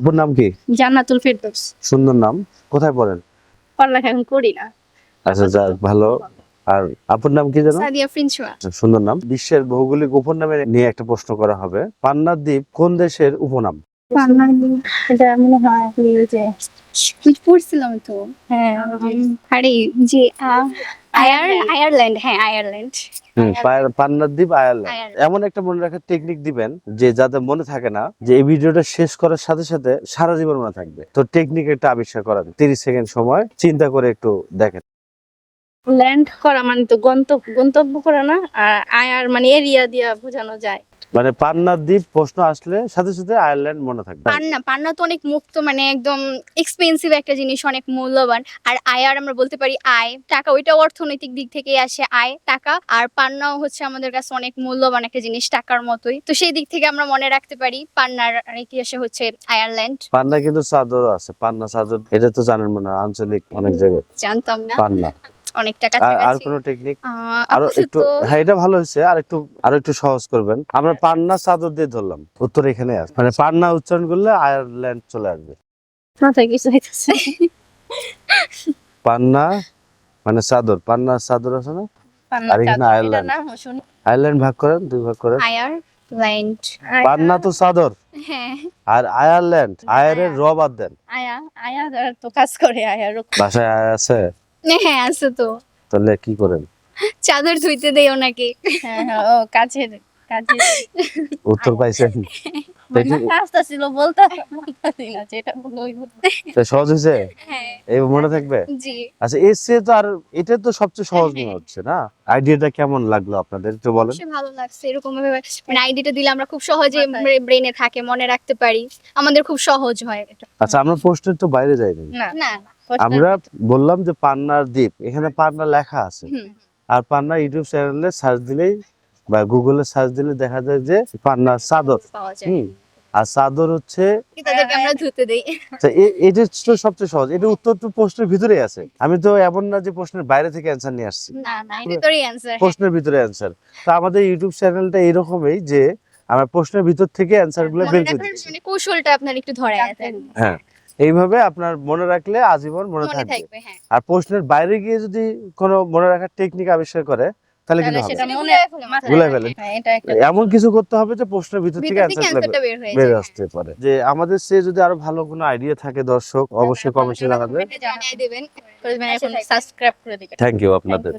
আপুর নাম কি? জান্নাতুল ফেরদৌস। সুন্দর নাম। কোথায় পড়েন? পড়ালেখা এখন করি না। আচ্ছা যাক ভালো। আর আপুর নাম কি জানো সাদিয়া ফ্রিন্সুয়া সুন্দর নাম। বিশ্বের ভৌগোলিক উপনামে নিয়ে একটা প্রশ্ন করা হবে। পান্নার দ্বীপ কোন দেশের উপনাম? এটা মনে হয় যে পড়ছিলাম তো। হ্যাঁ আরে যে আয়ারল্যান্ড হ্যাঁ আয়ারল্যান্ড পান্নার দ্বীপ আয়ারল্যান্ড। এমন একটা মনে রাখার টেকনিক দিবেন যে যাদের মনে থাকে না যে এই ভিডিওটা শেষ করার সাথে সাথে সারা জীবন মনে থাকবে। তো টেকনিক একটা আবিষ্কার করেন। তিরিশ সেকেন্ড সময় চিন্তা করে একটু দেখেন। ল্যান্ড করা মানে তো গন্তব্য গন্তব্য করা না আর আয়ার মানে এরিয়া দিয়া বোঝানো যায়। মানে পান্নার দ্বীপ প্রশ্ন আসলে সাথে সাথে আয়ারল্যান্ড মনে থাকবে। পান্না পান্না তো অনেক মুক্ত মানে একদম এক্সপেন্সিভ একটা জিনিস অনেক মূল্যবান। আর আয়ার আমরা বলতে পারি আয় টাকা ওইটা অর্থনৈতিক দিক থেকে আসে আয় টাকা। আর পান্নাও হচ্ছে আমাদের কাছে অনেক মূল্যবান একটা জিনিস টাকার মতোই। তো সেই দিক থেকে আমরা মনে রাখতে পারি পান্নার ইতিহাসে হচ্ছে আয়ারল্যান্ড। পান্না কিন্তু চাদরও আছে পান্না চাদর এটা তো জানেন মনে হয় আঞ্চলিক অনেক জায়গায়। জানতাম না। পান্না। অনেক আর- আর টেকনিক আরও একটু হ্যাঁ এটা ভালো হয়েছে। আর একটু আরও একটু সহজ করবেন। আমরা পান্না চাদর দিয়ে ধরলাম। উত্তর এখানে আছে। মানে পান্না উচ্চারণ করলে আয়ারল্যান্ড চলে আসবে। মাথায় কিছু হইতেছে। পান্না মানে চাদর। পান্না চাদর আছে না? আর এখানে আয়ারল্যান্ড। ভাগ করেন দুই ভাগ করেন। আয়ারল্যান্ড পান্না তো চাদর। হ্যাঁ। আর আয়ারল্যান্ড আয়ারের র বাদ দেন। আয়া আয়া তো কাজ করে আয়ার বাসায় আয় আছে? হ্যাঁ আছে তো। তাহলে কি করেন? চাদর ধুইতে দেই ওনাকে। হ্যাঁ হ্যাঁ ও উত্তর পাইছেন? তো ছিল বলতে না যেটা বলো ওই বলতে। তো সহজ হয়েছে? হ্যাঁ। এই মনে থাকবে? জি। আচ্ছা এর তো আর এটা তো সবচেয়ে সহজ মনে হচ্ছে না? আইডিয়াটা কেমন লাগল আপনাদের একটু বলেন। ভালো লাগছে এরকম ভাবে মানে আইডিটা দিলে আমরা খুব সহজে ব্রেনে থাকে মনে রাখতে পারি। আমাদের খুব সহজ হয় এটা। আচ্ছা আমরা প্রশ্নের তো বাইরে যাই না না। আমরা বললাম যে পান্নার দ্বীপ এখানে পান্না লেখা আছে। আর পান্না ইউটিউব চ্যানেলে সার্চ দিলেই বা গুগলে সার্চ দিলে দেখা যায় যে পান্না চাদর। হুম আর চাদর হচ্ছে আচ্ছা, এটা তো সবচেয়ে সহজ। এটা উত্তর তো প্রশ্নের ভিতরেই আছে। আমি তো এমন না যে প্রশ্নের বাইরে থেকে অ্যান্সার নিয়ে আসছি। না না এটা তোরই অ্যান্সার প্রশ্নের ভিতরে অ্যান্সার তো আমাদের ইউটিউব চ্যানেলটা এরকমই যে আমরা প্রশ্নের ভিতর থেকে অ্যান্সারগুলো বের করে। দিচ্ছি মানে কৌশলটা আপনার একটু ধরে আছে হ্যাঁ। এইভাবে আপনার মনে রাখলে আজীবন মনে থাকবে। হ্যাঁ। আর প্রশ্নের বাইরে গিয়ে যদি কোনো মনে রাখার টেকনিক আবিষ্কার করে তাহলে কিন্তু হবে। হ্যাঁ, এমন কিছু করতে হবে যে প্রশ্নের ভিতর থেকে অ্যান্সারটা বের হয়ে আসতে পারে। যে আমাদের সে যদি আরও ভালো কোনো আইডিয়া থাকে দর্শক অবশ্যই কমেন্টে দিবেন। থ্যাংক ইউ আপনাদের।